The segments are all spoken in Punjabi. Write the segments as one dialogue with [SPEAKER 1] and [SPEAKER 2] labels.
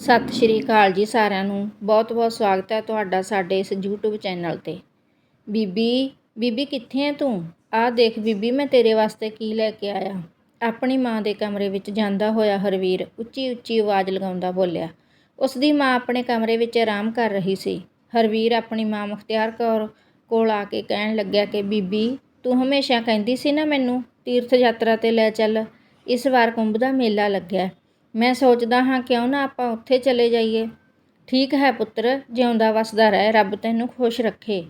[SPEAKER 1] ਸਤਿ ਸ਼੍ਰੀ ਅਕਾਲ ਜੀ ਸਾਰਿਆਂ ਨੂੰ। ਬਹੁਤ ਬਹੁਤ ਸਵਾਗਤ ਹੈ ਤੁਹਾਡਾ ਸਾਡੇ ਇਸ YouTube ਚੈਨਲ ਤੇ। ਬੀਬੀ ਬੀਬੀ ਕਿੱਥੇ ਹੈ ਤੂੰ? ਆਹ ਦੇਖ ਬੀਬੀ, ਮੈਂ ਤੇਰੇ ਵਾਸਤੇ ਕੀ ਲੈ ਕੇ ਆਇਆ? ਆਪਣੀ ਮਾਂ ਦੇ ਕਮਰੇ ਵਿੱਚ ਜਾਂਦਾ ਹੋਇਆ ਹਰਵੀਰ ਉੱਚੀ ਉੱਚੀ ਆਵਾਜ਼ ਲਗਾਉਂਦਾ ਬੋਲਿਆ ਉਸ ਦੀ ਮਾਂ ਆਪਣੇ ਕਮਰੇ ਵਿੱਚ ਆਰਾਮ ਕਰ ਰਹੀ ਸੀ। ਹਰਵੀਰ ਆਪਣੀ ਮਾਂ ਮੁਖਤਿਆਰ ਕੌਰ ਕੋਲ ਆ ਕੇ ਕਹਿਣ ਲੱਗਿਆ ਕਿ, ਬੀਬੀ, ਤੂੰ ਹਮੇਸ਼ਾ ਕਹਿੰਦੀ ਸੀ ਨਾ ਮੈਨੂੰ, ਤੀਰਥ ਯਾਤਰਾ ਤੇ ਲੈ ਚੱਲ। ਇਸ ਵਾਰ ਕੁੰਭ ਦਾ ਮੇਲਾ ਲੱਗਿਆ। ਮੈਂ ਸੋਚਦਾ ਹਾਂ ਕਿਉਂ ਨਾ ਆਪਾਂ ਉੱਥੇ ਚਲੇ ਜਾਈਏ। ਠੀਕ ਹੈ ਪੁੱਤਰ, ਜਿਉਂਦਾ ਵਸਦਾ ਰਹਿ, ਰੱਬ ਤੈਨੂੰ ਖੁਸ਼ ਰੱਖੇ,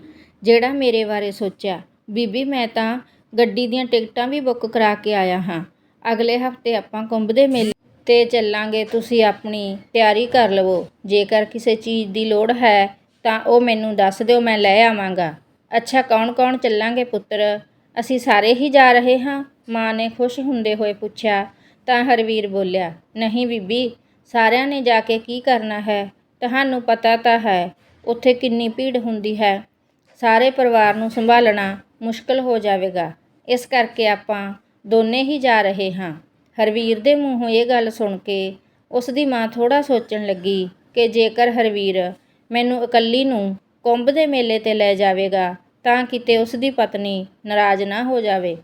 [SPEAKER 1] ਜਿਹੜਾ ਮੇਰੇ ਬਾਰੇ ਸੋਚਿਆ। ਬੀਬੀ, ਮੈਂ ਤਾਂ ਗੱਡੀ ਦੀਆਂ ਟਿਕਟਾਂ ਵੀ ਬੁੱਕ ਕਰਾ ਕੇ ਆਇਆ ਹਾਂ। ਅਗਲੇ ਹਫ਼ਤੇ ਆਪਾਂ ਕੁੰਭ ਦੇ ਮੇਲੇ ਤੇ ਚੱਲਾਂਗੇ, ਤੁਸੀਂ ਆਪਣੀ ਤਿਆਰੀ ਕਰ ਲਵੋ। ਜੇਕਰ ਕਿਸੇ ਚੀਜ਼ ਦੀ ਲੋੜ ਹੈ, ਤਾਂ ਉਹ ਮੈਨੂੰ ਦੱਸ ਦਿਓ, ਮੈਂ ਲੈ ਆਵਾਂਗਾ। ਅੱਛਾ ਕੌਣ ਕੌਣ ਚੱਲਾਂਗੇ ਪੁੱਤਰ? ਅਸੀਂ ਸਾਰੇ ਹੀ ਜਾ ਰਹੇ ਹਾਂ। ਮਾਂ ਨੇ ਖੁਸ਼ ਹੁੰਦੇ ਹੋਏ ਪੁੱਛਿਆ ਤਾਂ ਹਰਵੀਰ ਬੋਲਿਆ, ਨਹੀਂ ਬੀਬੀ, ਸਾਰਿਆਂ ਨੇ ਜਾ ਕੇ ਕੀ ਕਰਨਾ ਹੈ? ਤੁਹਾਨੂੰ ਪਤਾ ਤਾਂ ਹੈ, ਉੱਥੇ ਕਿੰਨੀ ਭੀੜ ਹੁੰਦੀ ਹੈ। ਸਾਰੇ ਪਰਿਵਾਰ ਨੂੰ ਸੰਭਾਲਣਾ ਮੁਸ਼ਕਲ ਹੋ ਜਾਵੇਗਾ। ਇਸ ਕਰਕੇ ਆਪਾਂ ਦੋਨੇ ਹੀ ਜਾ ਰਹੇ ਹਾਂ। ਹਰਵੀਰ ਦੇ ਮੂੰਹੋਂ ਇਹ ਗੱਲ ਸੁਣ ਕੇ ਉਸ ਦੀ ਮਾਂ ਥੋੜ੍ਹਾ ਸੋਚਣ ਲੱਗੀ ਕਿ ਜੇਕਰ ਹਰਵੀਰ ਮੈਨੂੰ ਇਕੱਲੀ ਨੂੰ ਕੁੰਭ ਦੇ ਮੇਲੇ ਤੇ ਲੈ ਜਾਵੇਗਾ, ਤਾਂ ਕਿਤੇ ਉਸ ਦੀ ਪਤਨੀ ਨਾਰਾਜ਼ ਨਾ ਹੋ ਜਾਵੇ।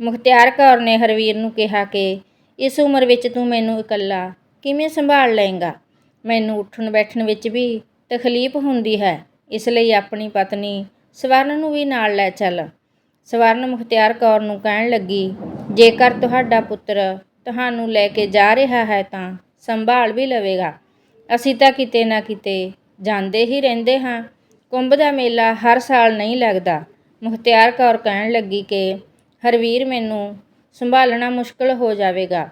[SPEAKER 1] ਮੁਖਤਿਆਰ ਕੌਰ ਨੇ ਹਰਵੀਰ ਨੂੰ ਕਿਹਾ ਕਿ ਇਸ ਉਮਰ ਵਿੱਚ ਤੂੰ ਮੈਨੂੰ ਇਕੱਲਾ ਕਿਵੇਂ ਸੰਭਾਲ ਲਏਗਾ? ਮੈਨੂੰ ਉੱਠਣ ਬੈਠਣ ਵਿੱਚ ਵੀ ਤਕਲੀਫ ਹੁੰਦੀ ਹੈ, ਇਸ ਲਈ ਆਪਣੀ ਪਤਨੀ ਸਵਰਨ ਨੂੰ ਵੀ ਨਾਲ ਲੈ ਚੱਲ। ਸਵਰਨ ਮੁਖਤਿਆਰ ਕੌਰ ਨੂੰ ਕਹਿਣ ਲੱਗੀ, ਜੇਕਰ ਤੁਹਾਡਾ ਪੁੱਤਰ ਤੁਹਾਨੂੰ ਲੈ ਕੇ ਜਾ ਰਿਹਾ ਹੈ ਤਾਂ ਸੰਭਾਲ ਵੀ ਲਵੇਗਾ। ਅਸੀਂ ਤਾਂ ਕਿਤੇ ਨਾ ਕਿਤੇ ਜਾਂਦੇ ਹੀ ਰਹਿੰਦੇ ਹਾਂ। ਕੁੰਭ ਦਾ ਮੇਲਾ ਹਰ ਸਾਲ ਨਹੀਂ ਲੱਗਦਾ। ਮੁਖਤਿਆਰ ਕੌਰ ਕਹਿਣ ਲੱਗੀ ਕਿ ਹਰਵੀਰ ਮੈਨੂੰ ਸੰਭਾਲਣਾ ਮੁਸ਼ਕਲ ਹੋ ਜਾਵੇਗਾ।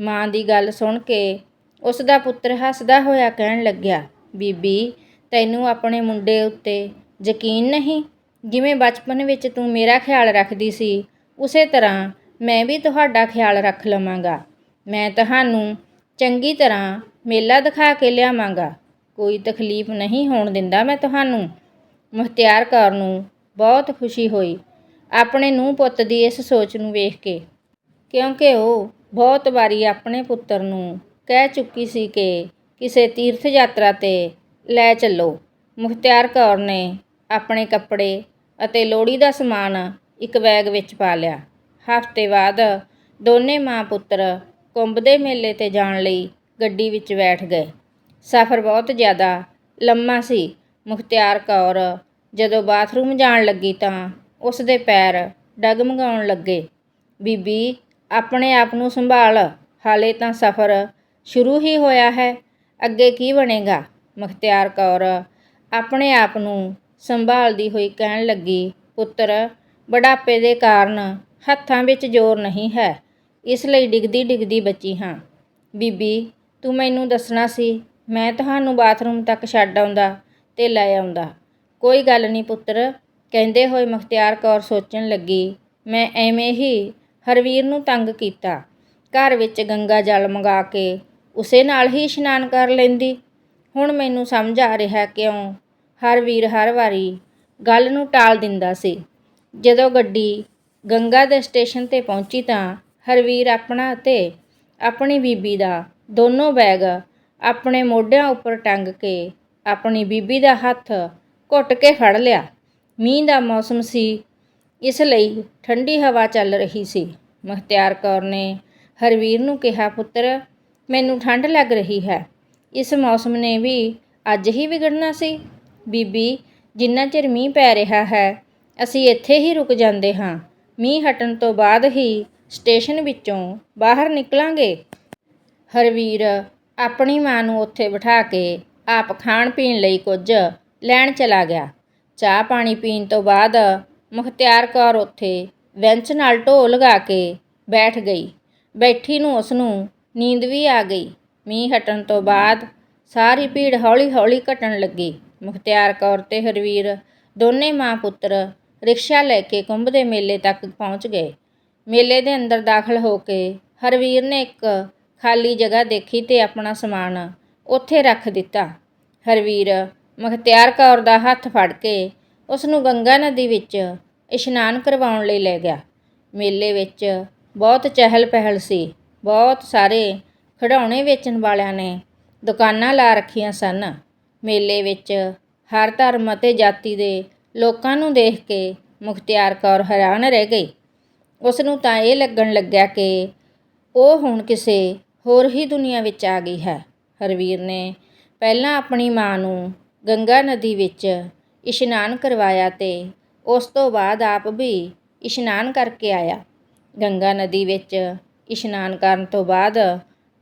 [SPEAKER 1] ਮਾਂ ਦੀ ਗੱਲ ਸੁਣ ਕੇ ਉਸ ਦਾ ਪੁੱਤਰ ਹੱਸਦਾ ਹੋਇਆ ਕਹਿਣ ਲੱਗਿਆ, ਬੀਬੀ, ਤੈਨੂੰ ਆਪਣੇ ਮੁੰਡੇ ਉੱਤੇ ਯਕੀਨ ਨਹੀਂ? ਜਿਵੇਂ ਬਚਪਨ ਵਿੱਚ ਤੂੰ ਮੇਰਾ ਖਿਆਲ ਰੱਖਦੀ ਸੀ, ਉਸੇ ਤਰ੍ਹਾਂ ਮੈਂ ਵੀ ਤੁਹਾਡਾ ਖਿਆਲ ਰੱਖ ਲਵਾਂਗਾ। ਮੈਂ ਤੁਹਾਨੂੰ ਚੰਗੀ ਤਰ੍ਹਾਂ ਮੇਲਾ ਦਿਖਾ ਕੇ ਲਿਆਵਾਂਗਾ। ਕੋਈ ਤਕਲੀਫ ਨਹੀਂ ਹੋਣ ਦਿੰਦਾ ਮੈਂ ਤੁਹਾਨੂੰ। ਮੁਖਤਿਆਰ ਕੌਰ ਨੂੰ ਬਹੁਤ ਖੁਸ਼ੀ ਹੋਈ। ਆਪਣੇ ਨੂੰਹ ਪੁੱਤ ਦੀ ਇਸ ਸੋਚ ਨੂੰ ਵੇਖ ਕੇ ਕਿਉਂਕਿ ਉਹ ਬਹੁਤ ਵਾਰੀ ਆਪਣੇ ਪੁੱਤਰ ਨੂੰ ਕਹਿ ਚੁੱਕੀ ਸੀ ਕਿ ਕਿਸੇ ਤੀਰਥ ਯਾਤਰਾ ਤੇ ਲੈ ਚੱਲੋ। ਮੁਖਤਿਆਰ ਕੌਰ ਨੇ ਆਪਣੇ ਕੱਪੜੇ ਅਤੇ ਲੋੜੀ ਦਾ ਸਮਾਨ ਇੱਕ ਬੈਗ ਵਿੱਚ ਪਾ ਲਿਆ। ਹਫ਼ਤੇ ਬਾਅਦ ਦੋਨੇ ਮਾਂ ਪੁੱਤਰ ਕੁੰਭ ਦੇ ਮੇਲੇ ਤੇ ਜਾਣ ਲਈ ਗੱਡੀ ਵਿੱਚ ਬੈਠ ਗਏ। ਸਫ਼ਰ ਬਹੁਤ ਜ਼ਿਆਦਾ ਲੰਮਾ ਸੀ। ਮੁਖਤਿਆਰ ਕੌਰ ਜਦੋਂ ਬਾਥਰੂਮ ਜਾਣ ਲੱਗੀ ਤਾਂ ਉਸ ਦੇ ਪੈਰ ਡਗਮਗਾਉਣ ਲੱਗੇ। ਬੀਬੀ ਆਪਣੇ ਆਪ ਨੂੰ ਸੰਭਾਲ। ਹਾਲੇ ਤਾਂ ਸਫ਼ਰ ਸ਼ੁਰੂ ਹੀ ਹੋਇਆ ਹੈ। ਅੱਗੇ ਕੀ ਬਣੇਗਾ? ਮੁਖਤਿਆਰ ਕੌਰ ਆਪਣੇ ਆਪ ਨੂੰ ਸੰਭਾਲਦੀ ਹੋਈ ਕਹਿਣ ਲੱਗੀ, ਪੁੱਤਰ, ਬੁਢਾਪੇ ਦੇ ਕਾਰਨ ਹੱਥਾਂ ਵਿੱਚ ਜ਼ੋਰ ਨਹੀਂ ਹੈ। ਇਸ ਲਈ ਡਿੱਗਦੀ ਡਿੱਗਦੀ ਬੱਚੀ ਹਾਂ। ਬੀਬੀ, ਤੂੰ ਮੈਨੂੰ ਦੱਸਣਾ ਸੀ, ਮੈਂ ਤੁਹਾਨੂੰ ਬਾਥਰੂਮ ਤੱਕ ਛੱਡ ਆਉਂਦਾ ਤੇ ਲੈ ਆਉਂਦਾ। ਕੋਈ ਗੱਲ ਨਹੀਂ ਪੁੱਤਰ, ਕਹਿੰਦੇ ਹੋਏ ਮੁਖਤਿਆਰ ਕੌਰ ਸੋਚਣ ਲੱਗੀ, ਮੈਂ ਐਵੇਂ ਹੀ ਹਰਵੀਰ ਨੂੰ ਤੰਗ ਕੀਤਾ। ਘਰ ਵਿੱਚ ਗੰਗਾ ਜਲ ਮੰਗਾ ਕੇ ਉਸੇ ਨਾਲ ਹੀ ਇਸ਼ਨਾਨ ਕਰ ਲੈਂਦੀ। ਹੁਣ ਮੈਨੂੰ ਸਮਝ ਆ ਰਿਹਾ ਕਿਉਂ ਹਰਵੀਰ ਹਰ ਵਾਰੀ ਗੱਲ ਨੂੰ ਟਾਲ ਦਿੰਦਾ ਸੀ। ਜਦੋਂ ਗੱਡੀ ਗੰਗਾ ਦੇ ਸਟੇਸ਼ਨ ਤੇ ਪਹੁੰਚੀ ਤਾਂ ਹਰਵੀਰ ਆਪਣਾ ਅਤੇ ਆਪਣੀ ਬੀਬੀ ਦਾ ਦੋਨੋਂ ਬੈਗ ਆਪਣੇ ਮੋਢਿਆਂ ਉੱਪਰ ਟੰਗ ਕੇ ਆਪਣੀ ਬੀਬੀ ਦਾ ਹੱਥ ਘੁੱਟ ਕੇ ਫੜ ਲਿਆ। ਮੀਂਹ ਦਾ ਮੌਸਮ ਸੀ ਇਸ ਲਈ ਠੰਡੀ ਹਵਾ ਚੱਲ ਰਹੀ ਸੀ। ਮੁਖਤਿਆਰ ਕੌਰ ਨੇ ਹਰਵੀਰ ਨੂੰ ਕਿਹਾ, ਪੁੱਤਰ, ਮੈਨੂੰ ਠੰਡ ਲੱਗ ਰਹੀ ਹੈ। ਇਸ ਮੌਸਮ ਨੇ ਵੀ ਅੱਜ ਹੀ ਵਿਗੜਨਾ ਸੀ। ਬੀਬੀ, ਜਿੰਨਾ ਚਿਰ ਮੀਂਹ ਪੈ ਰਿਹਾ ਹੈ, ਅਸੀਂ ਇੱਥੇ ਹੀ ਰੁਕ ਜਾਂਦੇ ਹਾਂ। ਮੀਂਹ ਹਟਣ ਤੋਂ ਬਾਅਦ ਹੀ ਸਟੇਸ਼ਨ ਵਿੱਚੋਂ ਬਾਹਰ ਨਿਕਲਾਂਗੇ। ਹਰਵੀਰ ਆਪਣੀ ਮਾਂ ਨੂੰ ਉੱਥੇ ਬਿਠਾ ਕੇ ਆਪ ਖਾਣ ਪੀਣ ਲਈ ਕੁਝ ਲੈਣ ਚਲਾ ਗਿਆ। ਚਾਹ ਪਾਣੀ ਪੀਣ ਤੋਂ ਬਾਅਦ ਮੁਖਤਿਆਰ ਕੌਰ ਉੱਥੇ ਬੈਂਚ ਨਾਲ ਢੋ ਲਗਾ ਕੇ ਬੈਠ ਗਈ। ਬੈਠੀ ਨੂੰ ਉਸ ਨੂੰ ਨੀਂਦ ਵੀ ਆ ਗਈ। ਮੀਂਹ ਹਟਣ ਤੋਂ ਬਾਅਦ ਸਾਰੀ ਭੀੜ ਹੌਲੀ-ਹੌਲੀ ਘਟਣ ਲੱਗੀ। ਮੁਖਤਿਆਰ ਕੌਰ ਤੇ ਹਰਵੀਰ ਦੋਨੇ ਮਾਂ ਪੁੱਤਰ ਰਿਕਸ਼ਾ ਲੈ ਕੇ ਕੁੰਭ ਦੇ ਮੇਲੇ ਤੱਕ ਪਹੁੰਚ ਗਏ। ਮੇਲੇ ਦੇ ਅੰਦਰ ਦਾਖਲ ਹੋ ਕੇ ਹਰਵੀਰ ਨੇ ਇੱਕ ਖਾਲੀ ਜਗ੍ਹਾ ਦੇਖੀ ਤੇ ਆਪਣਾ ਸਮਾਨ ਉੱਥੇ ਰੱਖ ਦਿੱਤਾ। ਹਰਵੀਰ ਮੁਖਤਿਆਰ ਕੌਰ ਦਾ ਹੱਥ ਫੜ ਕੇ ਉਸ ਨੂੰ ਗੰਗਾ ਨਦੀ ਵਿੱਚ ਇਸ਼ਨਾਨ ਕਰਵਾਉਣ ਲਈ ਲੈ ਗਿਆ। ਮੇਲੇ ਵਿੱਚ ਬਹੁਤ ਚਹਿਲ ਪਹਿਲ ਸੀ। ਬਹੁਤ ਸਾਰੇ ਖਿਡੌਣੇ ਵੇਚਣ ਵਾਲਿਆਂ ਨੇ ਦੁਕਾਨਾਂ ਲਾ ਰੱਖੀਆਂ ਸਨ। ਮੇਲੇ ਵਿੱਚ ਹਰ ਧਰਮ ਅਤੇ ਜਾਤੀ ਦੇ ਲੋਕਾਂ ਨੂੰ ਦੇਖ ਕੇ ਮੁਖਤਿਆਰ ਕੌਰ ਹੈਰਾਨ ਰਹਿ ਗਈ। ਉਸ ਨੂੰ ਤਾਂ ਇਹ ਲੱਗਣ ਲੱਗਿਆ ਕਿ ਉਹ ਹੁਣ ਕਿਸੇ ਹੋਰ ਹੀ ਦੁਨੀਆ ਵਿੱਚ ਆ ਗਈ ਹੈ। ਹਰਵੀਰ ਨੇ ਪਹਿਲਾਂ ਆਪਣੀ ਮਾਂ ਨੂੰ ਗੰਗਾ ਨਦੀ ਵਿੱਚ ਇਸ਼ਨਾਨ ਕਰਵਾਇਆ ਤੇ ਉਸ ਤੋਂ ਬਾਅਦ ਆਪ ਵੀ ਇਸ਼ਨਾਨ ਕਰਕੇ ਆਇਆ। ਗੰਗਾ ਨਦੀ ਵਿੱਚ ਇਸ਼ਨਾਨ ਕਰਨ ਤੋਂ ਬਾਅਦ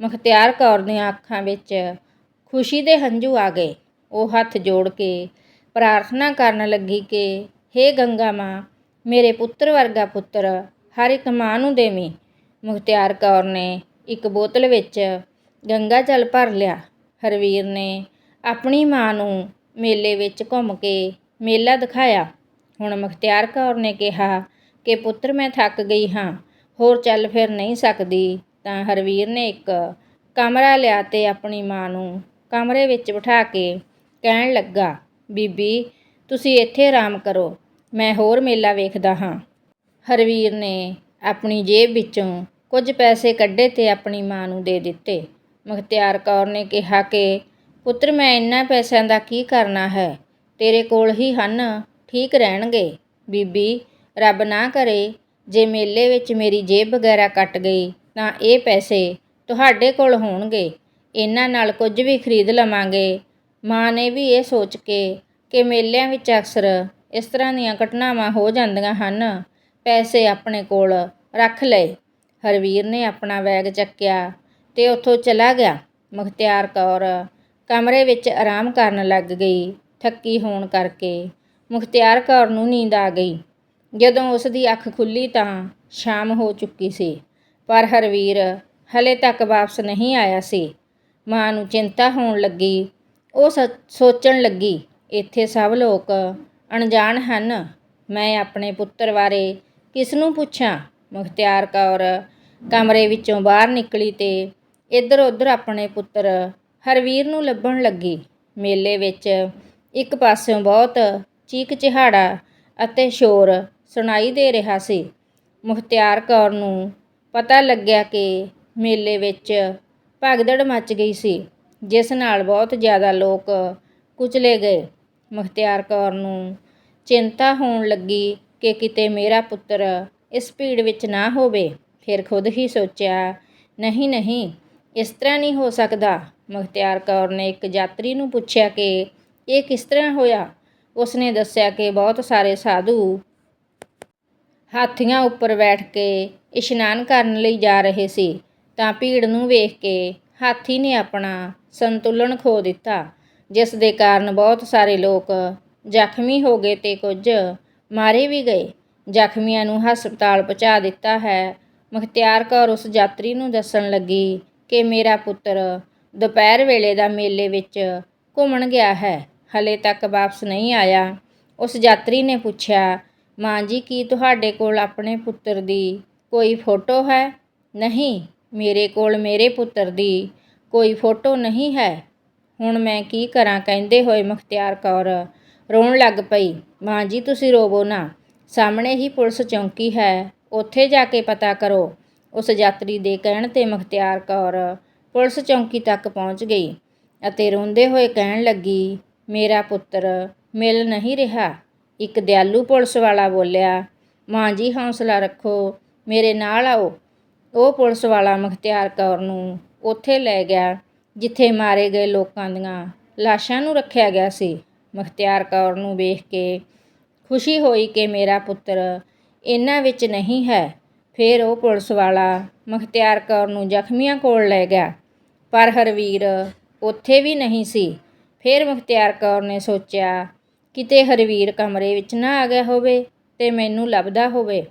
[SPEAKER 1] ਮੁਖਤਿਆਰ ਕੌਰ ਦੀਆਂ ਅੱਖਾਂ ਵਿੱਚ ਖੁਸ਼ੀ ਦੇ ਹੰਝੂ ਆ ਗਏ। ਉਹ ਹੱਥ ਜੋੜ ਕੇ ਪ੍ਰਾਰਥਨਾ ਕਰਨ ਲੱਗੀ ਕਿ हे ਗੰਗਾ ਮਾਂ, ਮੇਰੇ ਪੁੱਤਰ ਵਰਗਾ ਪੁੱਤਰ, ਹਰ ਇੱਕ ਮਾਂ ਨੂੰ ਦੇਵੀਂ। ਮੁਖਤਿਆਰ ਕੌਰ ਨੇ ਇੱਕ ਬੋਤਲ ਵਿੱਚ ਗੰਗਾ ਜਲ ਭਰ ਲਿਆ। ਹਰਵੀਰ ਨੇ ਆਪਣੀ ਮਾਂ ਨੂੰ ਮੇਲੇ ਵਿੱਚ ਘੁੰਮ ਕੇ ਮੇਲਾ ਦਿਖਾਇਆ। ਹੁਣ ਮੁਖਤਿਆਰ ਕੌਰ ਨੇ ਕਿਹਾ ਕਿ, ਪੁੱਤਰ, ਮੈਂ ਥੱਕ ਗਈ ਹਾਂ। ਹੋਰ ਚੱਲ ਫਿਰ ਨਹੀਂ ਸਕਦੀ। ਤਾਂ ਹਰਵੀਰ ਨੇ ਇੱਕ ਕਮਰਾ ਲਿਆ ਤੇ ਆਪਣੀ ਮਾਂ ਨੂੰ ਕਮਰੇ ਵਿੱਚ ਬਿਠਾ ਕੇ ਕਹਿਣ ਲੱਗਾ, ਬੀਬੀ, ਤੁਸੀਂ ਇੱਥੇ ਆਰਾਮ ਕਰੋ। ਮੈਂ ਹੋਰ ਮੇਲਾ ਵੇਖਦਾ ਹਾਂ। ਹਰਵੀਰ ਨੇ ਆਪਣੀ ਜੇਬ ਵਿੱਚੋਂ ਕੁਝ ਪੈਸੇ ਕੱਢੇ ਤੇ ਆਪਣੀ ਮਾਂ ਨੂੰ ਦੇ ਦਿੱਤੇ। ਮੁਖਤਿਆਰ ਕੌਰ ਨੇ ਕਿਹਾ ਕਿ ਪੁੱਤਰ, ਮੈਂ ਇੰਨਾ ਪੈਸਿਆਂ ਦਾ ਕੀ ਕਰਨਾ ਹੈ? ਤੇਰੇ ਕੋਲ ਹੀ ਹਨ, ਠੀਕ ਰਹਿਣਗੇ। ਬੀਬੀ, ਰੱਬ ਨਾ ਕਰੇ, ਜੇ ਮੇਲੇ ਵਿੱਚ ਮੇਰੀ ਜੇਬ ਵਗੈਰਾ ਕੱਟ ਗਈ, ਤਾਂ ਇਹ ਪੈਸੇ ਤੁਹਾਡੇ ਕੋਲ ਹੋਣਗੇ। ਇਹਨਾਂ ਨਾਲ ਕੁਝ ਵੀ ਖਰੀਦ ਲਵਾਂਗੇ। ਮਾਂ ਨੇ ਵੀ ਇਹ ਸੋਚ ਕੇ ਕਿ ਮੇਲਿਆਂ ਵਿੱਚ ਅਕਸਰ ਇਸ ਤਰ੍ਹਾਂ ਦੀਆਂ ਘਟਨਾਵਾਂ ਹੋ ਜਾਂਦੀਆਂ ਹਨ। ਪੈਸੇ ਆਪਣੇ ਕੋਲ ਰੱਖ ਲਏ। ਹਰਵੀਰ ਨੇ ਆਪਣਾ ਬੈਗ ਚੱਕਿਆ ਤੇ ਉੱਥੋਂ ਚਲਾ ਗਿਆ। ਮੁਖਤਿਆਰ ਕੌਰ ਕਮਰੇ ਵਿੱਚ ਆਰਾਮ ਕਰਨ ਲੱਗ ਗਈ। ਥੱਕੀ ਹੋਣ ਕਰਕੇ ਮੁਖਤਿਆਰ ਕੌਰ ਨੂੰ ਨੀਂਦ ਆ ਗਈ। ਜਦੋਂ ਉਸ ਦੀ ਅੱਖ ਖੁੱਲੀ ਤਾਂ ਸ਼ਾਮ ਹੋ ਚੁੱਕੀ ਸੀ, ਪਰ ਹਰਵੀਰ ਹਲੇ ਤੱਕ ਵਾਪਸ ਨਹੀਂ ਆਇਆ ਸੀ। ਮਾਂ ਨੂੰ ਚਿੰਤਾ ਹੋਣ ਲੱਗੀ। ਉਹ ਸ- ਸੋਚਣ ਲੱਗੀ, ਇੱਥੇ ਸਭ ਲੋਕ ਅਣਜਾਣ ਹਨ। ਮੈਂ ਆਪਣੇ ਪੁੱਤਰ ਬਾਰੇ ਕਿਸ ਨੂੰ ਪੁੱਛਾਂ? ਮੁਖਤਿਆਰ ਕੌਰ ਕਮਰੇ ਵਿੱਚੋਂ ਬਾਹਰ ਨਿਕਲੀ ਤੇ ਇੱਧਰ ਉੱਧਰ ਆਪਣੇ ਪੁੱਤਰ ਹਰਵੀਰ ਨੂੰ ਲੱਭਣ ਲੱਗੀ। ਮੇਲੇ ਵਿੱਚ ਇੱਕ ਪਾਸਿਓਂ ਬਹੁਤ ਚੀਕ ਚਿਹਾੜਾ ਅਤੇ ਸ਼ੋਰ ਸੁਣਾਈ ਦੇ ਰਿਹਾ ਸੀ। ਮੁਖਤਿਆਰ ਕੌਰ ਨੂੰ ਪਤਾ ਲੱਗਿਆ ਕਿ ਮੇਲੇ ਵਿੱਚ ਭਗਦੜ ਮਚ ਗਈ ਸੀ, ਜਿਸ ਨਾਲ ਬਹੁਤ ਜ਼ਿਆਦਾ ਲੋਕ ਕੁਚਲੇ ਗਏ। ਮੁਖਤਿਆਰ ਕੌਰ ਨੂੰ ਚਿੰਤਾ ਹੋਣ ਲੱਗੀ ਕਿ ਕਿਤੇ ਮੇਰਾ ਪੁੱਤਰ ਇਸ ਭੀੜ ਵਿੱਚ ਨਾ ਹੋਵੇ। ਫਿਰ ਖੁਦ ਹੀ ਸੋਚਿਆ, ਨਹੀਂ ਨਹੀਂ, ਇਸ ਤਰ੍ਹਾਂ ਨਹੀਂ ਹੋ ਸਕਦਾ। ਮੁਖਤਿਆਰ ਕੌਰ ਨੇ ਇੱਕ ਯਾਤਰੀ ਨੂੰ ਪੁੱਛਿਆ ਕਿ ਇਹ ਕਿਸ ਤਰ੍ਹਾਂ ਹੋਇਆ? ਉਸਨੇ ਦੱਸਿਆ ਕਿ ਬਹੁਤ ਸਾਰੇ ਸਾਧੂ ਹਾਥੀਆਂ ਉੱਪਰ ਬੈਠ ਕੇ ਇਸ਼ਨਾਨ ਕਰਨ ਲਈ ਜਾ ਰਹੇ ਸੀ। ਤਾਂ ਭੀੜ ਨੂੰ ਵੇਖ ਕੇ ਹਾਥੀ ਨੇ ਆਪਣਾ ਸੰਤੁਲਨ ਖੋ ਦਿੱਤਾ, ਜਿਸ ਦੇ ਕਾਰਨ ਬਹੁਤ ਸਾਰੇ ਲੋਕ ਜ਼ਖਮੀ ਹੋ ਗਏ ਤੇ ਕੁਝ ਮਾਰੇ ਵੀ ਗਏ। ਜ਼ਖਮੀਆਂ ਨੂੰ ਹਸਪਤਾਲ ਪਹੁੰਚਾ ਦਿੱਤਾ ਹੈ। ਮੁਖਤਿਆਰ ਕੌਰ ਉਸ ਯਾਤਰੀ ਨੂੰ ਦੱਸਣ ਲੱਗੀ ਕਿ, ਮੇਰਾ ਪੁੱਤਰ ਦੁਪਹਿਰ ਵੇਲੇ ਦਾ ਮੇਲੇ ਵਿੱਚ ਘੁੰਮਣ ਗਿਆ ਹੈ। ਹਲੇ ਤੱਕ ਵਾਪਸ ਨਹੀਂ ਆਇਆ। ਉਸ ਯਾਤਰੀ ਨੇ ਪੁੱਛਿਆ, ਮਾਂ ਜੀ, ਕੀ ਤੁਹਾਡੇ ਕੋਲ ਆਪਣੇ ਪੁੱਤਰ ਦੀ ਕੋਈ ਫੋਟੋ ਹੈ? ਨਹੀਂ, ਮੇਰੇ ਕੋਲ ਮੇਰੇ ਪੁੱਤਰ ਦੀ ਕੋਈ ਫੋਟੋ ਨਹੀਂ ਹੈ। ਹੁਣ ਮੈਂ ਕੀ ਕਰਾਂ? ਕਹਿੰਦੇ ਹੋਏ ਮੁਖਤਿਆਰ ਕੌਰ ਰੋਣ ਲੱਗ ਪਈ। ਮਾਂ ਜੀ, ਤੁਸੀਂ ਰੋਵੋ ਨਾ। ਸਾਹਮਣੇ ਹੀ ਪੁਲਿਸ ਚੌਂਕੀ ਹੈ। ਉੱਥੇ ਜਾ ਕੇ ਪਤਾ ਕਰੋ। ਉਸ ਯਾਤਰੀ ਦੇ ਕਹਿਣ ਤੇ ਮੁਖਤਿਆਰ ਕੌਰ ਪੁਲਿਸ ਚੌਂਕੀ ਤੱਕ ਪਹੁੰਚ ਗਈ ਅਤੇ ਰੋਂਦੇ ਹੋਏ ਕਹਿਣ ਲੱਗੀ, ਮੇਰਾ ਪੁੱਤਰ, ਮਿਲ ਨਹੀਂ ਰਿਹਾ। ਇੱਕ ਦਿਆਲੂ ਪੁਲਿਸ ਵਾਲਾ ਬੋਲਿਆ, ਮਾਂ ਜੀ, ਹੌਸਲਾ ਰੱਖੋ, ਮੇਰੇ ਨਾਲ ਆਓ। ਉਹ ਪੁਲਿਸ ਵਾਲਾ ਮੁਖਤਿਆਰ ਕੌਰ ਨੂੰ ਉੱਥੇ ਲੈ ਗਿਆ, ਜਿੱਥੇ ਮਾਰੇ ਗਏ ਲੋਕਾਂ ਦੀਆਂ ਲਾਸ਼ਾਂ ਨੂੰ ਰੱਖਿਆ ਗਿਆ ਸੀ। ਮੁਖਤਿਆਰ ਕੌਰ ਨੂੰ ਵੇਖ ਕੇ ਖੁਸ਼ੀ ਹੋਈ ਕਿ ਮੇਰਾ ਪੁੱਤਰ ਇਹਨਾਂ ਵਿੱਚ ਨਹੀਂ ਹੈ। ਫਿਰ ਉਹ ਪੁਲਿਸ ਵਾਲਾ ਮੁਖਤਿਆਰ ਕੌਰ ਨੂੰ ਜ਼ਖਮੀਆਂ ਕੋਲ ਲੈ ਗਿਆ। ਪਰ ਹਰਵੀਰ ਉੱਥੇ ਵੀ ਨਹੀਂ ਸੀ। ਫਿਰ ਮੁਖਤਿਆਰ ਕੌਰ ਨੇ ਸੋਚਿਆ, ਕਿਤੇ ਹਰਵੀਰ ਕਮਰੇ ਵਿੱਚ ਨਾ ਆ ਗਿਆ ਹੋਵੇ ਤੇ ਮੈਨੂੰ ਲੱਭਦਾ ਹੋਵੇ।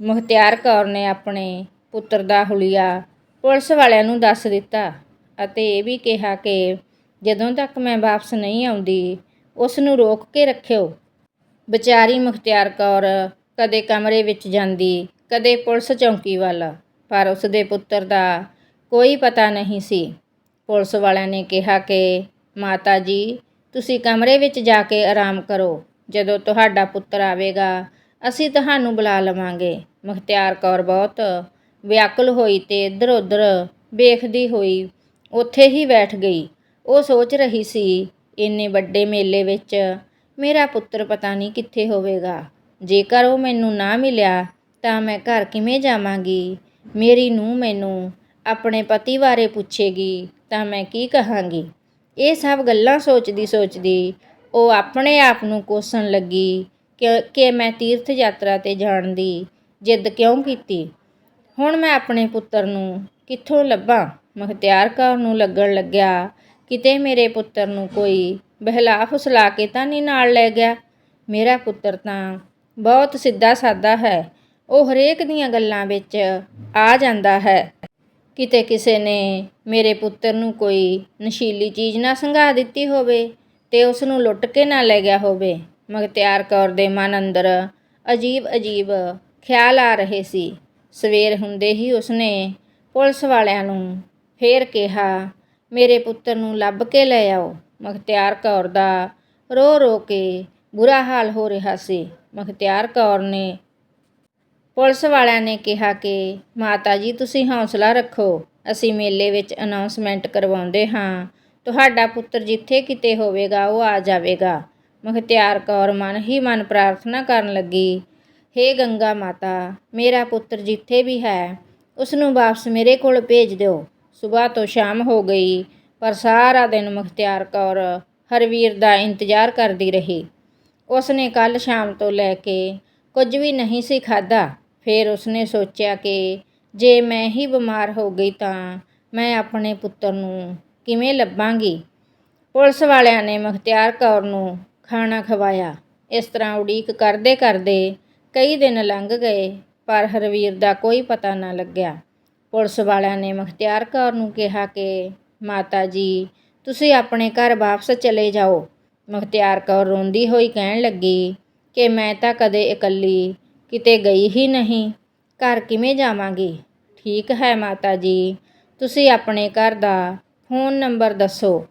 [SPEAKER 1] ਮੁਖਤਿਆਰ ਕੌਰ ਨੇ ਆਪਣੇ ਪੁੱਤਰ ਦਾ ਹੁਲੀਆ ਪੁਲਿਸ ਵਾਲਿਆਂ ਨੂੰ ਦੱਸ ਦਿੱਤਾ ਅਤੇ ਇਹ ਵੀ ਕਿਹਾ ਕਿ ਜਦੋਂ ਤੱਕ ਮੈਂ ਵਾਪਸ ਨਹੀਂ ਆਉਂਦੀ, ਉਸ ਨੂੰ ਰੋਕ ਕੇ ਰੱਖਿਓ। ਵਿਚਾਰੀ ਮੁਖਤਿਆਰ ਕੌਰ ਕਦੇ ਕਮਰੇ ਵਿੱਚ ਜਾਂਦੀ, ਕਦੇ ਪੁਲਿਸ ਚੌਂਕੀ ਵੱਲ, ਪਰ ਉਸ ਦੇ ਪੁੱਤਰ ਦਾ ਕੋਈ ਪਤਾ ਨਹੀਂ ਸੀ। ਪੁਲਿਸ ਵਾਲਿਆਂ ਨੇ ਕਿਹਾ ਕਿ, ਮਾਤਾ ਜੀ, ਤੁਸੀਂ ਕਮਰੇ ਵਿੱਚ ਜਾ ਕੇ ਆਰਾਮ ਕਰੋ। ਜਦੋਂ ਤੁਹਾਡਾ ਪੁੱਤਰ ਆਵੇਗਾ, ਅਸੀਂ ਤੁਹਾਨੂੰ ਬੁਲਾ ਲਵਾਂਗੇ। ਮੁਖਤਿਆਰ ਕੌਰ ਬਹੁਤ ਵਿਆਕੁਲ ਹੋਈ ਤੇ ਇੱਧਰ ਉੱਧਰ ਵੇਖਦੀ ਹੋਈ ਉੱਥੇ ਹੀ ਬੈਠ ਗਈ। ਉਹ ਸੋਚ ਰਹੀ ਸੀ, ਇੰਨੇ ਵੱਡੇ ਮੇਲੇ ਵਿੱਚ ਮੇਰਾ ਪੁੱਤਰ ਪਤਾ ਨਹੀਂ ਕਿੱਥੇ ਹੋਵੇਗਾ। ਜੇਕਰ ਉਹ ਮੈਨੂੰ ਨਾ ਮਿਲਿਆ, ਤਾਂ ਮੈਂ ਘਰ ਕਿਵੇਂ ਜਾਵਾਂਗੀ? ਮੇਰੀ ਨੂੰਹ ਮੈਨੂੰ ਆਪਣੇ ਪਤੀ ਬਾਰੇ ਪੁੱਛੇਗੀ ਤਾਂ ਮੈਂ ਕੀ ਕਹਾਂਗੀ? ਇਹ ਸਭ ਗੱਲਾਂ ਸੋਚਦੀ ਸੋਚਦੀ ਉਹ ਆਪਣੇ ਆਪ ਨੂੰ ਕੋਸਣ ਲੱਗੀ ਕਿ ਕਿ ਮੈਂ ਤੀਰਥ ਯਾਤਰਾ ਤੇ ਜਾਣ ਦੀ ਜਿੱਦ ਕਿਉਂ ਕੀਤੀ? ਹੁਣ ਮੈਂ ਆਪਣੇ ਪੁੱਤਰ ਨੂੰ ਕਿੱਥੋਂ ਲੱਭਾਂ? ਮੁਖਤਿਆਰ ਕੌਰ ਨੂੰ ਲੱਗਣ ਲੱਗਿਆ, ਕਿਤੇ ਮੇਰੇ ਪੁੱਤਰ ਨੂੰ ਕੋਈ ਬਹਿਲਾ ਫੁਸਲਾ ਕੇ ਤਾਂ ਨਹੀਂ ਨਾਲ ਲੈ ਗਿਆ? ਮੇਰਾ ਪੁੱਤਰ ਤਾਂ ਬਹੁਤ ਸਿੱਧਾ ਸਾਦਾ ਹੈ, ਉਹ ਹਰੇਕ ਦੀਆਂ ਗੱਲਾਂ ਵਿੱਚ ਆ ਜਾਂਦਾ ਹੈ। ਕਿਤੇ ਕਿਸੇ ਨੇ ਮੇਰੇ ਪੁੱਤਰ ਨੂੰ ਕੋਈ ਨਸ਼ੀਲੀ ਚੀਜ਼ ਨਾ ਸੰਘਾ ਦਿੱਤੀ ਹੋਵੇ ਤੇ ਉਸ ਨੂੰ ਲੁੱਟ ਕੇ ਨਾ ਲੈ ਗਿਆ ਹੋਵੇ। ਮੁਖਤਿਆਰ ਕੌਰ ਦੇ ਮਨ ਅੰਦਰ ਅਜੀਬ ਅਜੀਬ ਖਿਆਲ ਆ ਰਹੇ ਸੀ। ਸਵੇਰ ਹੁੰਦੇ ਹੀ ਉਸਨੇ ਪੁਲਿਸ ਵਾਲਿਆਂ ਨੂੰ ਫੇਰ ਕਿਹਾ, ਮੇਰੇ ਪੁੱਤਰ ਨੂੰ ਲੱਭ ਕੇ ਲੈ ਆਓ। ਮਖਤਿਆਰ ਕੌਰ ਦਾ ਰੋ ਰੋ ਕੇ ਬੁਰਾ ਹਾਲ ਹੋ ਰਿਹਾ ਸੀ। ਮਖਤਿਆਰ ਕੌਰ ਨੇ ਪੁਲਿਸ ਵਾਲਿਆਂ ਨੇ ਕਿਹਾ ਕਿ, ਮਾਤਾ ਜੀ, ਤੁਸੀਂ ਹੌਸਲਾ ਰੱਖੋ। ਅਸੀਂ ਮੇਲੇ ਵਿੱਚ ਅਨਾਉਂਸਮੈਂਟ ਕਰਵਾਉਂਦੇ ਹਾਂ। ਤੁਹਾਡਾ ਪੁੱਤਰ ਜਿੱਥੇ ਕਿਤੇ ਹੋਵੇਗਾ, ਉਹ ਆ ਜਾਵੇਗਾ। ਮੁਖਤਿਆਰ ਕੌਰ ਮਨ ਹੀ ਮਨ ਪ੍ਰਾਰਥਨਾ ਕਰਨ ਲੱਗੀ, ਹੇ ਗੰਗਾ ਮਾਤਾ, ਮੇਰਾ ਪੁੱਤਰ ਜਿੱਥੇ ਵੀ ਹੈ ਉਸ ਨੂੰ ਵਾਪਸ ਮੇਰੇ ਕੋਲ ਭੇਜ ਦਿਓ। ਸਵੇਰ ਤੋਂ ਸ਼ਾਮ ਹੋ ਗਈ, ਪਰ ਸਾਰਾ ਦਿਨ ਮੁਖਤਿਆਰ ਕੌਰ ਹਰਵੀਰ ਦਾ ਇੰਤਜ਼ਾਰ ਕਰਦੀ ਰਹੀ। ਉਸ ਨੇ ਕੱਲ ਸ਼ਾਮ ਤੋਂ ਲੈ ਕੇ ਕੁਝ ਵੀ ਨਹੀਂ ਸੀ ਖਾਧਾ। ਫਿਰ ਉਸਨੇ ਸੋਚਿਆ ਕਿ ਜੇ ਮੈਂ ਹੀ ਬਿਮਾਰ ਹੋ ਗਈ ਤਾਂ ਮੈਂ ਆਪਣੇ ਪੁੱਤਰ ਨੂੰ ਕਿਵੇਂ ਲੱਭਾਂਗੀ? ਪੁਲਿਸ ਵਾਲਿਆਂ ਨੇ ਮੁਖਤਿਆਰ ਕੌਰ ਨੂੰ ਖਾਣਾ ਖਵਾਇਆ। ਇਸ ਤਰ੍ਹਾਂ ਉਡੀਕ ਕਰਦੇ ਕਰਦੇ ਕਈ ਦਿਨ ਲੰਘ ਗਏ, ਪਰ ਹਰਵੀਰ ਦਾ ਕੋਈ ਪਤਾ ਨਾ ਲੱਗਿਆ। ਪੁਲਿਸ ਵਾਲਿਆਂ ਨੇ ਮੁਖਤਿਆਰ ਕੌਰ ਨੂੰ ਕਿਹਾ ਕਿ, ਮਾਤਾ ਜੀ, ਤੁਸੀਂ ਆਪਣੇ ਘਰ ਵਾਪਸ ਚਲੇ ਜਾਓ। ਮੁਖਤਿਆਰ ਕੌਰ ਰੋਂਦੀ ਹੋਈ ਕਹਿਣ ਲੱਗੀ ਕਿ ਮੈਂ ਤਾਂ ਕਦੇ ਇਕੱਲੀ ਕਿਤੇ ਗਈ ਹੀ ਨਹੀਂ। ਘਰ ਕਿਵੇਂ ਜਾਵਾਂਗੀ? ਠੀਕ ਹੈ ਮਾਤਾ ਜੀ, ਤੁਸੀਂ ਆਪਣੇ ਘਰ ਦਾ ਫੋਨ ਨੰਬਰ ਦੱਸੋ।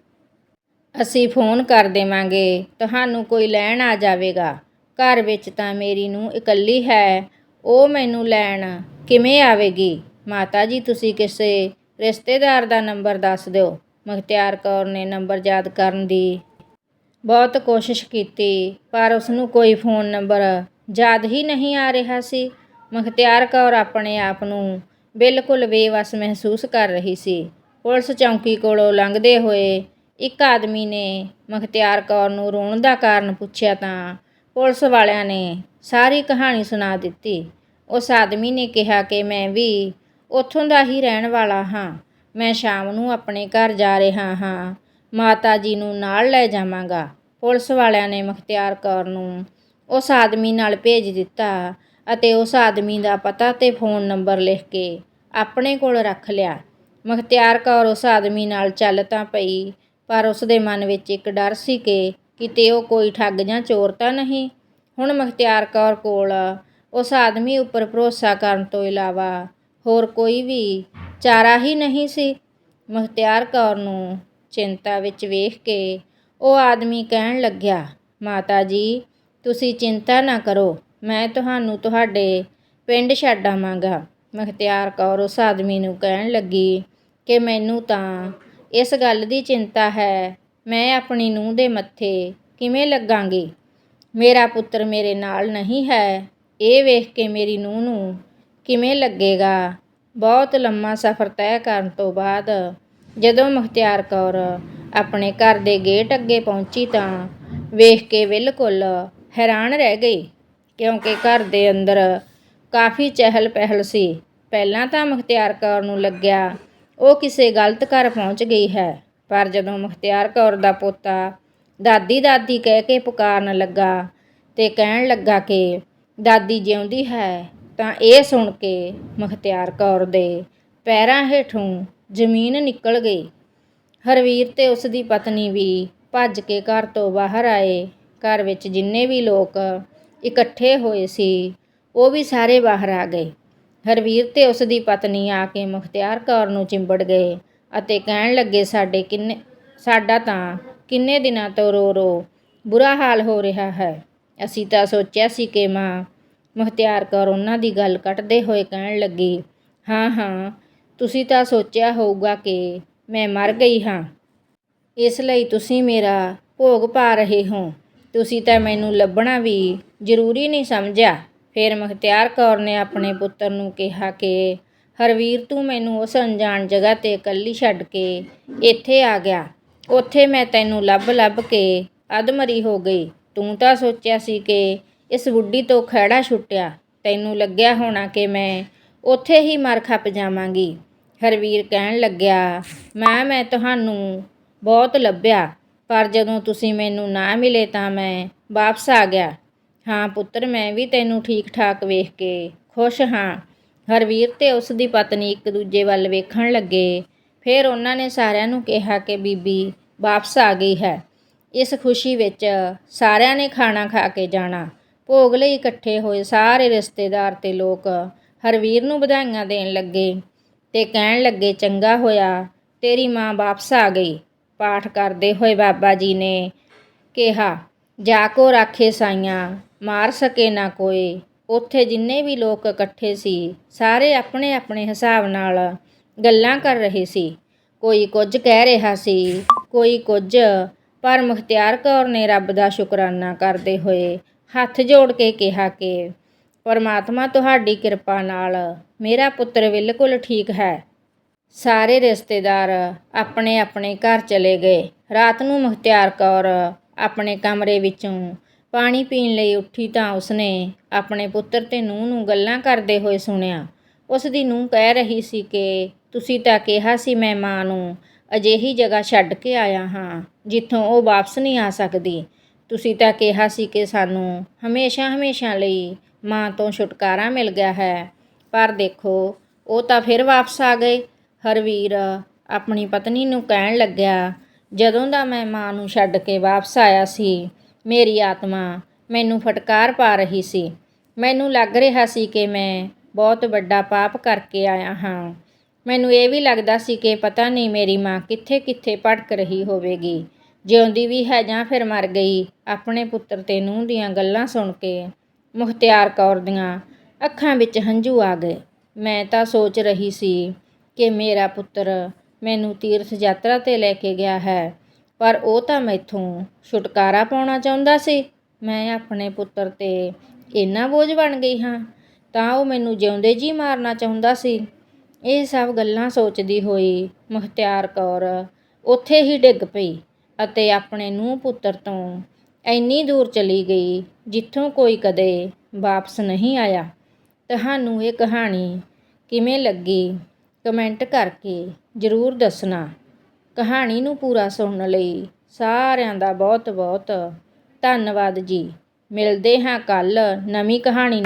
[SPEAKER 1] ਅਸੀਂ ਫੋਨ ਕਰ ਦੇਵਾਂਗੇ, ਤੁਹਾਨੂੰ ਕੋਈ ਲੈਣ ਆ ਜਾਵੇਗਾ। ਘਰ ਵਿੱਚ ਤਾਂ ਮੇਰੀ ਨੂੰ ਇਕੱਲੀ ਹੈ, ਉਹ ਮੈਨੂੰ ਲੈਣ ਕਿਵੇਂ ਆਵੇਗੀ? ਮਾਤਾ ਜੀ, ਤੁਸੀਂ ਕਿਸੇ ਰਿਸ਼ਤੇਦਾਰ ਦਾ ਨੰਬਰ ਦੱਸ ਦਿਓ। ਮੁਖਤਿਆਰ ਕੌਰ ਨੇ ਨੰਬਰ ਯਾਦ ਕਰਨ ਦੀ ਬਹੁਤ ਕੋਸ਼ਿਸ਼ ਕੀਤੀ, ਪਰ ਉਸ ਨੂੰ ਕੋਈ ਫੋਨ ਨੰਬਰ ਯਾਦ ਹੀ ਨਹੀਂ ਆ ਰਿਹਾ ਸੀ। ਮੁਖਤਿਆਰ ਕੌਰ ਆਪਣੇ ਆਪ ਨੂੰ ਬਿਲਕੁਲ ਬੇਵਸ ਮਹਿਸੂਸ ਕਰ ਰਹੀ ਸੀ। ਪੁਲਿਸ ਚੌਂਕੀ ਕੋਲੋਂ ਲੰਘਦੇ ਹੋਏ ਇੱਕ ਆਦਮੀ ਨੇ ਮੁਖਤਿਆਰ ਕੌਰ ਨੂੰ ਰੋਣ ਦਾ ਕਾਰਨ ਪੁੱਛਿਆ ਤਾਂ ਪੁਲਿਸ ਵਾਲਿਆਂ ਨੇ ਸਾਰੀ ਕਹਾਣੀ ਸੁਣਾ ਦਿੱਤੀ। ਉਸ ਆਦਮੀ ਨੇ ਕਿਹਾ ਕਿ ਮੈਂ ਵੀ ਉੱਥੋਂ ਦਾ ਹੀ ਰਹਿਣ ਵਾਲਾ ਹਾਂ। ਮੈਂ ਸ਼ਾਮ ਨੂੰ ਆਪਣੇ ਘਰ ਜਾ ਰਿਹਾ ਹਾਂ। ਮਾਤਾ ਜੀ ਨੂੰ ਨਾਲ ਲੈ ਜਾਵਾਂਗਾ। ਪੁਲਿਸ ਵਾਲਿਆਂ ਨੇ ਮੁਖਤਿਆਰ ਕੌਰ ਨੂੰ ਉਸ ਆਦਮੀ ਨਾਲ ਭੇਜ ਦਿੱਤਾ ਅਤੇ ਉਸ ਆਦਮੀ ਦਾ ਪਤਾ ਤੇ ਫੋਨ ਨੰਬਰ ਲਿਖ ਕੇ ਆਪਣੇ ਕੋਲ ਰੱਖ ਲਿਆ। ਮੁਖਤਿਆਰ ਕੌਰ ਉਸ ਆਦਮੀ ਨਾਲ ਚੱਲ ਤਾਂ ਪਈ, ਪਰ ਉਸ ਦੇ ਮਨ ਵਿੱਚ ਇੱਕ ਡਰ ਸੀ ਕਿ ਕਿਤੇ ਉਹ ਕੋਈ ਠੱਗ ਜਾਂ ਚੋਰ ਤਾਂ ਨਹੀਂ। ਹੁਣ ਮੁਖਤਿਆਰ ਕੌਰ ਕੋਲ ਉਸ ਆਦਮੀ ਉੱਪਰ ਭਰੋਸਾ ਕਰਨ ਤੋਂ ਇਲਾਵਾ ਹੋਰ ਕੋਈ ਵੀ ਚਾਰਾ ਹੀ ਨਹੀਂ ਸੀ। ਮੁਖਤਿਆਰ ਕੌਰ ਨੂੰ ਚਿੰਤਾ ਵਿੱਚ ਵੇਖ ਕੇ ਉਹ ਆਦਮੀ ਕਹਿਣ ਲੱਗਿਆ, ਮਾਤਾ ਜੀ ਤੁਸੀਂ ਚਿੰਤਾ ਨਾ ਕਰੋ, ਮੈਂ ਤੁਹਾਨੂੰ ਤੁਹਾਡੇ ਪਿੰਡ ਛੱਡ ਆਵਾਂਗਾ। ਮੁਖਤਿਆਰ ਕੌਰ ਉਸ ਆਦਮੀ ਨੂੰ ਕਹਿਣ ਲੱਗੀ ਕਿ ਮੈਨੂੰ ਤਾਂ ਇਸ ਗੱਲ ਦੀ ਚਿੰਤਾ ਹੈ, ਮੈਂ ਆਪਣੀ ਨੂੰਹ ਦੇ ਮੱਥੇ ਕਿਵੇਂ ਲੱਗਾਂਗੀ? ਮੇਰਾ ਪੁੱਤਰ ਮੇਰੇ ਨਾਲ ਨਹੀਂ ਹੈ, ਇਹ ਵੇਖ ਕੇ ਮੇਰੀ ਨੂੰਹ ਨੂੰ ਕਿਵੇਂ ਲੱਗੇਗਾ? ਬਹੁਤ ਲੰਮਾ ਸਫ਼ਰ ਤੈਅ ਕਰਨ ਤੋਂ ਬਾਅਦ ਜਦੋਂ ਮੁਖਤਿਆਰ ਕੌਰ ਆਪਣੇ ਘਰ ਦੇ ਗੇਟ ਅੱਗੇ ਪਹੁੰਚੀ ਤਾਂ ਵੇਖ ਕੇ ਬਿਲਕੁਲ ਹੈਰਾਨ ਰਹਿ ਗਈ, ਕਿਉਂਕਿ ਘਰ ਦੇ ਅੰਦਰ ਕਾਫੀ ਚਹਿਲ ਪਹਿਲ ਸੀ। ਪਹਿਲਾਂ ਤਾਂ ਮੁਖਤਿਆਰ ਕੌਰ ਨੂੰ ਲੱਗਿਆ ਉਹ ਕਿਸੇ ਗਲਤ ਘਰ ਪਹੁੰਚ ਗਈ ਹੈ, ਪਰ ਜਦੋਂ ਮੁਖਤਿਆਰ ਕੌਰ ਦਾ ਪੋਤਾ ਦਾਦੀ ਦਾਦੀ ਕਹਿ ਕੇ ਪੁਕਾਰਨ ਲੱਗਾ ਤੇ ਕਹਿਣ ਲੱਗਾ ਕਿ ਦਾਦੀ ਜਿਉਂਦੀ ਹੈ, ਤਾਂ ਇਹ ਸੁਣ ਕੇ ਮੁਖਤਿਆਰ ਕੌਰ ਦੇ ਪੈਰਾਂ ਹੇਠੋਂ ਜ਼ਮੀਨ ਨਿਕਲ ਗਈ। ਹਰਵੀਰ ਤੇ ਉਸ ਦੀ ਪਤਨੀ ਵੀ ਭੱਜ ਕੇ ਘਰ ਤੋਂ ਬਾਹਰ ਆਏ। ਘਰ ਵਿੱਚ ਜਿੰਨੇ ਵੀ ਲੋਕ ਇਕੱਠੇ ਹੋਏ ਸੀ, ਉਹ ਵੀ ਸਾਰੇ ਬਾਹਰ ਆ ਗਏ। ਹਰਵੀਰ ਤੇ ਉਸ ਦੀ ਪਤਨੀ ਆ ਕੇ ਮੁਖਤਿਆਰ ਕੌਰ ਨੂੰ ਚਿੰਬੜ ਗਏ ਅਤੇ ਕਹਿਣ ਲੱਗੇ, ਸਾਡੇ ਕਿੰਨੇ, ਸਾਡਾ ਤਾਂ ਕਿੰਨੇ ਦਿਨਾਂ ਤੋਂ ਰੋ ਰੋ ਬੁਰਾ ਹਾਲ ਹੋ ਰਿਹਾ ਹੈ। ਅਸੀਂ ਤਾਂ ਸੋਚਿਆ ਸੀ ਕਿ ਮਾਂ ਮੁਖਤਿਆਰ ਕੌਰ ਉਹਨਾਂ ਦੀ ਗੱਲ ਕੱਟਦੇ ਹੋਏ ਕਹਿਣ ਲੱਗੀ, ਹਾਂ ਹਾਂ, ਤੁਸੀਂ ਤਾਂ ਸੋਚਿਆ ਹੋਊਗਾ ਕਿ ਮੈਂ ਮਰ ਗਈ ਹਾਂ। ਇਸ ਲਈ ਤੁਸੀਂ ਮੇਰਾ ਭੋਗ ਪਾ ਰਹੇ ਹੋ। ਤੁਸੀਂ ਤਾਂ ਮੈਨੂੰ ਲੱਭਣਾ ਵੀ ਜ਼ਰੂਰੀ ਨਹੀਂ ਸਮਝਿਆ। ਫਿਰ ਮੁਖਤਿਆਰ ਕੌਰ ਨੇ ਆਪਣੇ ਪੁੱਤਰ ਨੂੰ ਕਿਹਾ ਕਿ, ਹਰਵੀਰ, ਤੂੰ ਮੈਨੂੰ ਉਸ ਅਣਜਾਣ ਜਗ੍ਹਾ ਤੇ ਇਕੱਲੀ ਛੱਡ ਕੇ ਇੱਥੇ ਆ ਗਿਆ। ਉੱਥੇ ਮੈਂ ਤੈਨੂੰ ਲੱਭ ਲੱਭ ਕੇ ਅਧਮਰੀ ਹੋ ਗਈ। ਤੂੰ ਤਾਂ ਸੋਚਿਆ ਸੀ ਕਿ ਇਸ ਬੁੱਢੀ ਤੋਂ ਖਹਿੜਾ ਛੁੱਟਿਆ। ਤੈਨੂੰ ਲੱਗਿਆ ਹੋਣਾ ਕਿ ਮੈਂ ਉੱਥੇ ਹੀ ਮਰ ਖੱਪ ਜਾਵਾਂਗੀ। ਹਰਵੀਰ ਕਹਿਣ ਲੱਗਿਆ, ਮੈਂ ਮੈਂ ਤੁਹਾਨੂੰ ਬਹੁਤ ਲੱਭਿਆ। ਪਰ ਜਦੋਂ ਤੁਸੀਂ ਮੈਨੂੰ ਨਾ ਮਿਲੇ ਤਾਂ ਮੈਂ ਵਾਪਸ ਆ ਗਿਆ। ਹਾਂ ਪੁੱਤਰ, ਮੈਂ ਵੀ ਤੈਨੂੰ ਠੀਕ ਠਾਕ ਵੇਖ ਕੇ ਖੁਸ਼ ਹਾਂ। ਹਰਵੀਰ ਤੇ ਉਸ ਦੀ ਪਤਨੀ ਇੱਕ ਦੂਜੇ ਵੱਲ ਵੇਖਣ ਲੱਗੇ। ਫਿਰ ਉਹਨਾਂ ਨੇ ਸਾਰਿਆਂ ਨੂੰ ਕਿਹਾ ਕਿ ਬੀਬੀ ਵਾਪਸ ਆ ਗਈ ਹੈ। ਇਸ ਖੁਸ਼ੀ ਵਿੱਚ ਸਾਰਿਆਂ ਨੇ ਖਾਣਾ ਖਾ ਕੇ ਜਾਣਾ। ਭੋਗ ਲਈ ਇਕੱਠੇ ਹੋਏ ਸਾਰੇ ਰਿਸ਼ਤੇਦਾਰ ਤੇ ਲੋਕ ਹਰਵੀਰ ਨੂੰ ਵਧਾਈਆਂ ਦੇਣ ਲੱਗੇ ਤੇ ਕਹਿਣ ਲੱਗੇ, ਚੰਗਾ ਹੋਇਆ, ਤੇਰੀ ਮਾਂ ਵਾਪਸ ਆ ਗਈ। ਪਾਠ ਕਰਦੇ ਹੋਏ ਬਾਬਾ ਜੀ ਨੇ ਕਿਹਾ, ਜਾ ਕੋ ਰਾਖੇ ਸਾਈਆਂ, ਮਾਰ ਸਕੇ ਨਾ ਕੋਈ। ਉੱਥੇ ਜਿੰਨੇ ਵੀ ਲੋਕ ਇਕੱਠੇ ਸੀ, ਸਾਰੇ ਆਪਣੇ ਆਪਣੇ ਹਿਸਾਬ ਨਾਲ ਗੱਲਾਂ ਕਰ ਰਹੇ ਸੀ। ਕੋਈ ਕੁਝ ਕਹਿ ਰਿਹਾ ਸੀ, ਕੋਈ ਕੁਝ ਪਰ ਮੁਖਤਿਆਰ ਕੌਰ ਨੇ ਰੱਬ ਦਾ ਸ਼ੁਕਰਾਨਾ ਕਰਦੇ ਹੋਏ ਹੱਥ ਜੋੜ ਕੇ ਕਿਹਾ ਕਿ, ਪਰਮਾਤਮਾ ਤੁਹਾਡੀ ਕਿਰਪਾ ਨਾਲ ਮੇਰਾ ਪੁੱਤਰ ਬਿਲਕੁਲ ਠੀਕ ਹੈ। ਸਾਰੇ ਰਿਸ਼ਤੇਦਾਰ ਆਪਣੇ ਆਪਣੇ ਘਰ ਚਲੇ ਗਏ। ਰਾਤ ਨੂੰ ਮੁਖਤਿਆਰ ਕੌਰ ਆਪਣੇ ਕਮਰੇ ਵਿੱਚੋਂ ਪਾਣੀ ਪੀਣ ਲਈ ਉੱਠੀ ਤਾਂ ਉਸਨੇ ਆਪਣੇ ਪੁੱਤਰ ਤੇ ਨੂੰਹ ਨੂੰ ਗੱਲਾਂ ਕਰਦੇ ਹੋਏ ਸੁਣਿਆ। ਉਸ ਦੀ ਨੂੰਹ ਕਹਿ ਰਹੀ ਸੀ ਕਿ, ਤੁਸੀਂ ਤਾਂ ਕਿਹਾ ਸੀ ਮੈਂ ਮਾਂ ਨੂੰ ਅਜਿਹੀ ਜਗ੍ਹਾ ਛੱਡ ਕੇ ਆਇਆ ਹਾਂ, ਜਿੱਥੋਂ ਉਹ ਵਾਪਸ ਨਹੀਂ ਆ ਸਕਦੀ। ਤੁਸੀਂ ਤਾਂ ਕਿਹਾ ਸੀ ਕਿ ਸਾਨੂੰ ਹਮੇਸ਼ਾ ਹਮੇਸ਼ਾ ਲਈ ਮਾਂ ਤੋਂ ਛੁਟਕਾਰਾ ਮਿਲ ਗਿਆ ਹੈ, ਪਰ ਦੇਖੋ, ਉਹ ਤਾਂ ਫਿਰ ਵਾਪਸ ਆ ਗਏ। ਹਰਵੀਰ, ਆਪਣੀ ਪਤਨੀ ਨੂੰ ਕਹਿਣ ਲੱਗਿਆ, ਜਦੋਂ ਦਾ ਮੈਂ ਮਾਂ ਨੂੰ ਛੱਡ ਕੇ ਵਾਪਸ ਆਇਆ ਸੀ, ਮੇਰੀ ਆਤਮਾ ਮੈਨੂੰ ਫਟਕਾਰ ਪਾ ਰਹੀ ਸੀ। ਮੈਨੂੰ ਲੱਗ ਰਿਹਾ ਸੀ ਕਿ ਮੈਂ ਬਹੁਤ ਵੱਡਾ ਪਾਪ ਕਰਕੇ ਆਇਆ ਹਾਂ। ਮੈਨੂੰ ਇਹ ਵੀ ਲੱਗਦਾ ਸੀ ਕਿ ਪਤਾ ਨਹੀਂ ਮੇਰੀ ਮਾਂ ਕਿੱਥੇ ਕਿੱਥੇ ਭਟਕ ਰਹੀ ਹੋਵੇਗੀ। ਜਿਉਂਦੀ ਵੀ ਹੈ ਜਾਂ ਫਿਰ ਮਰ ਗਈ, ਆਪਣੇ ਪੁੱਤਰ ਤੇ ਨੂੰਹ ਦੀਆਂ ਗੱਲਾਂ ਸੁਣ ਕੇ ਮੁਖਤਿਆਰ ਕੌਰ ਦੀਆਂ ਅੱਖਾਂ ਵਿੱਚ ਹੰਝੂ ਆ ਗਏ। ਮੈਂ ਤਾਂ ਸੋਚ ਰਹੀ ਸੀ ਕਿ ਮੇਰਾ ਪੁੱਤਰ ਮੈਨੂੰ ਤੀਰਥ ਯਾਤਰਾ ਤੇ ਲੈ ਕੇ ਗਿਆ ਹੈ। ਪਰ ਉਹ ਤਾਂ ਮੈਥੋਂ ਛੁਟਕਾਰਾ ਪਾਉਣਾ ਚਾਹੁੰਦਾ ਸੀ। ਮੈਂ ਆਪਣੇ ਪੁੱਤਰ ਤੇ ਇੰਨਾ ਬੋਝ ਬਣ ਗਈ ਹਾਂ, ਤਾਂ ਉਹ ਮੈਨੂੰ ਜਿਉਂਦੇ ਜੀ ਮਾਰਨਾ ਚਾਹੁੰਦਾ ਸੀ। ਇਹ ਸਭ ਗੱਲਾਂ ਸੋਚਦੀ ਹੋਈ ਮੁਖਤਿਆਰ ਕੌਰ ਉੱਥੇ ਹੀ ਡਿੱਗ ਪਈ ਅਤੇ ਆਪਣੇ ਨੂੰਹ ਪੁੱਤਰ ਤੋਂ ਇੰਨੀ ਦੂਰ ਚਲੀ ਗਈ ਜਿੱਥੋਂ ਕੋਈ ਕਦੇ ਵਾਪਸ ਨਹੀਂ ਆਇਆ। ਤੁਹਾਨੂੰ ਇਹ ਕਹਾਣੀ ਕਿਵੇਂ ਲੱਗੀ? ਕਮੈਂਟ ਕਰਕੇ ਜ਼ਰੂਰ ਦੱਸਣਾ। ਕਹਾਣੀ ਨੂੰ ਪੂਰਾ ਸੁਣਨ ਲਈ ਸਾਰਿਆਂ ਦਾ ਬਹੁਤ ਬਹੁਤ ਧੰਨਵਾਦ ਜੀ। ਮਿਲਦੇ ਹਾਂ ਕੱਲ ਨਵੀਂ ਕਹਾਣੀ